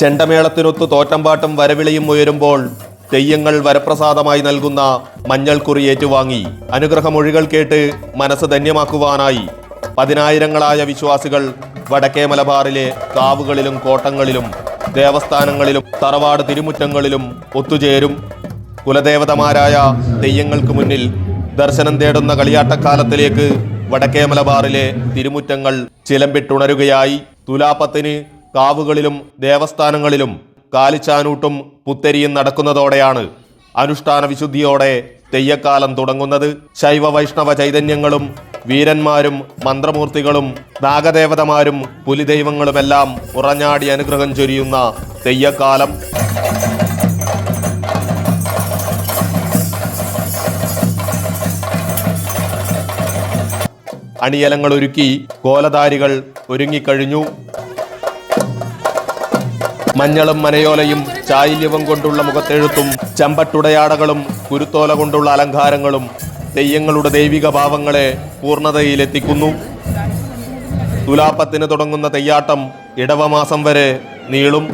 ചെണ്ടമേളത്തിനൊത്ത് തോറ്റമ്പാട്ടും വരവിളിയും ഉയരുമ്പോൾ തെയ്യങ്ങൾ വരപ്രസാദമായി നൽകുന്ന മഞ്ഞൾക്കുറി ഏറ്റുവാങ്ങി. അനുഗ്രഹമൊഴികൾ കേട്ട് മനസ്സ് ധന്യമാക്കുവാനായി പതിനായിരങ്ങളായ വിശ്വാസികൾ വടക്കേ മലബാറിലെ കാവുകളിലും കോട്ടങ്ങളിലും ദേവസ്ഥാനങ്ങളിലും തറവാട് തിരുമുറ്റങ്ങളിലും ഒത്തുചേരും. കുലദേവതമാരായ തെയ്യങ്ങൾക്ക് മുന്നിൽ ദർശനം തേടുന്ന കളിയാട്ടക്കാലത്തിലേക്ക് വടക്കേ മലബാറിലെ തിരുമുറ്റങ്ങൾ ചിലമ്പിട്ടുണരുകയായി. തുലാപ്പത്തിന് കാവുകളിലും ദേവസ്ഥാനങ്ങളിലും കാലിച്ചാനൂട്ടും പുത്തരിയും നടക്കുന്നതോടെയാണ് അനുഷ്ഠാന വിശുദ്ധിയോടെ തെയ്യക്കാലം തുടങ്ങുന്നത്. ശൈവ വൈഷ്ണവ ചൈതന്യങ്ങളും വീരന്മാരും മന്ത്രമൂർത്തികളും നാഗദേവതമാരും പുലിദൈവങ്ങളുമെല്ലാം ഉറഞ്ഞാടി അനുഗ്രഹം ചൊരിയുന്ന തെയ്യക്കാലം. അണിയലങ്ങൾ ഒരുക്കി കോലധാരികൾ ഒരുങ്ങിക്കഴിഞ്ഞു. മഞ്ഞളും മനയോലയും ചായില്യവും കൊണ്ടുള്ള മുഖത്തെഴുത്തും ചമ്പട്ടുടയാടകളും കുരുത്തോല കൊണ്ടുള്ള അലങ്കാരങ്ങളും തെയ്യങ്ങളുടെ ദൈവിക ഭാവങ്ങളെ പൂർണതയിലെത്തിക്കുന്നു. തുലാപ്പത്തിന് തുടങ്ങുന്ന തെയ്യാട്ടം ഇടവമാസം വരെ നീളും.